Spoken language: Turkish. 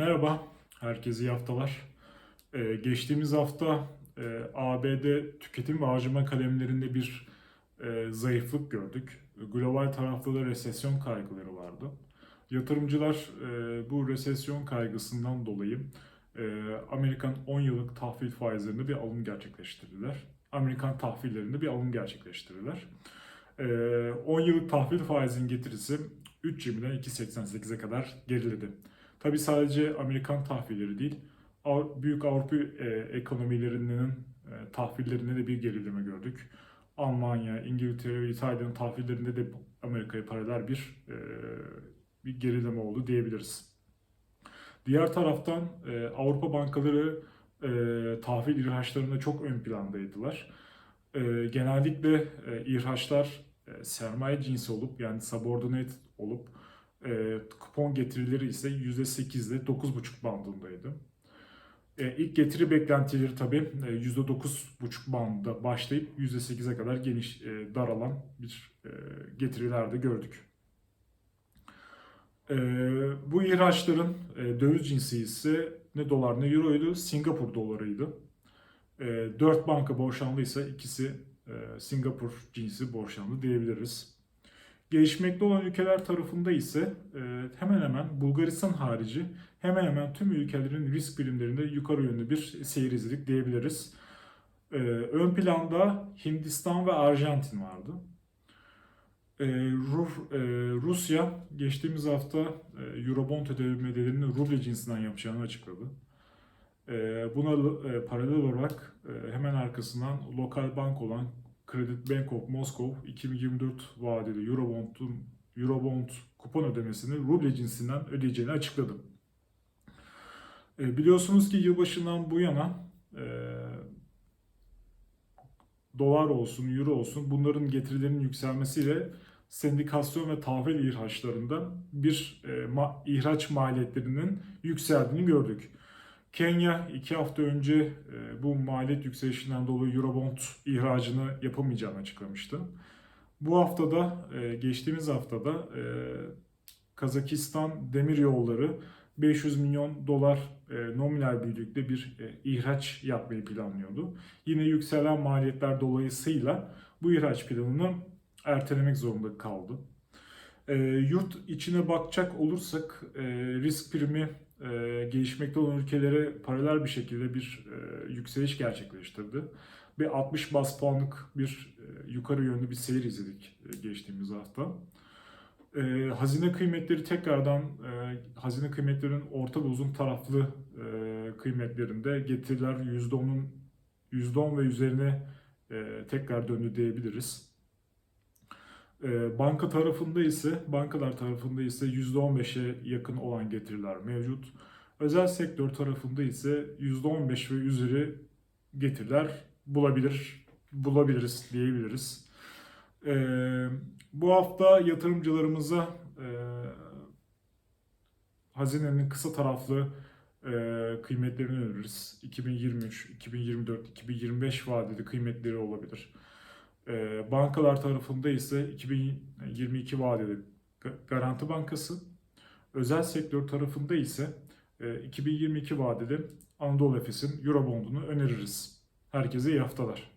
Merhaba, herkese iyi haftalar. Ee, geçtiğimiz hafta e, ABD tüketim ve harcama kalemlerinde bir e, zayıflık gördük. Global tarafta da resesyon kaygıları vardı. Yatırımcılar e, bu resesyon kaygısından dolayı e, Amerikan 10 yıllık tahvil faizlerinde bir alım gerçekleştirdiler. Amerikan tahvillerinde bir alım gerçekleştirdiler. E, 10 yıllık tahvil faizin getirisi 3.20'den 2.88'e kadar geriledi. Tabi sadece Amerikan tahvilleri değil, büyük Avrupa e, ekonomilerinin e, tahvillerinde de bir gerileme gördük. Almanya, İngiltere ve İtalya'nın tahvillerinde de Amerika'ya paralel bir e, bir gerileme oldu diyebiliriz. Diğer taraftan Avrupa bankaları tahvil ihraçlarında çok ön plandaydılar. Genellikle ihraçlar sermaye cinsi olup yani subordinate olup e, kupon getirileri ise %8 ile 9,5 bandındaydı. E, ilk getiri beklentileri tabii e, %9,5 bandında başlayıp %8'e kadar geniş e, daralan bir e, getiriler de gördük. E, bu ihraçların e, döviz cinsi ise ne dolar ne euroydu, Singapur dolarıydı. E, 4 banka borçlandıysa ikisi e, Singapur cinsi borçlandı diyebiliriz. Gelişmekte olan ülkeler tarafında ise e, hemen hemen Bulgaristan harici hemen hemen tüm ülkelerin risk birimlerinde yukarı yönlü bir seyir izledik diyebiliriz. E, ön planda Hindistan ve Arjantin vardı. E, Ru- Rusya geçtiğimiz hafta Eurobond ödemelerini ruble cinsinden yapacağını açıkladı. Buna paralel olarak hemen arkasından lokal bank olan Credit Bank of Moscow 2024 vadeli Eurobond'un Eurobond kupon ödemesini ruble cinsinden ödeyeceğini açıkladı. E, biliyorsunuz ki yılbaşından bu yana e, dolar olsun, euro olsun bunların getirilerinin yükselmesiyle sendikasyon ve tahvil ihraçlarında bir e, ma- ihraç maliyetlerinin yükseldiğini gördük. Kenya iki hafta önce e, bu maliyet yükselişinden dolayı Eurobond ihracını yapamayacağını açıklamıştı. Bu haftada, e, geçtiğimiz haftada e, Kazakistan Demiryolları 500 milyon dolar nominal büyüklükte bir ihraç yapmayı planlıyordu. Yine yükselen maliyetler dolayısıyla bu ihraç planını ertelemek zorunda kaldı. E, yurt içine bakacak olursak e, risk primi e, gelişmekte olan ülkelere paralel bir şekilde bir e, yükseliş gerçekleştirdi. Ve 60 bas puanlık bir e, yukarı yönlü bir seyir izledik e, geçtiğimiz hafta. E, hazine kıymetleri tekrardan e, hazine kıymetlerinin orta ve uzun taraflı e, kıymetlerinde getiriler %10'un %10 ve üzerine e, tekrar döndü diyebiliriz. E, banka tarafında ise bankalar tarafında ise %15'e yakın olan getiriler mevcut. Özel sektör tarafında ise %15 ve üzeri getiriler bulabilir bulabiliriz diyebiliriz. E, bu hafta yatırımcılarımıza e, hazinenin kısa taraflı e, kıymetlerini öneririz. 2023, 2024, 2025 vadeli kıymetleri olabilir. E, bankalar tarafında ise 2022 vadeli Ga- Garanti Bankası, özel sektör tarafında ise e, 2022 vadeli Anadolu Efes'in Eurobond'unu öneririz. Herkese iyi haftalar.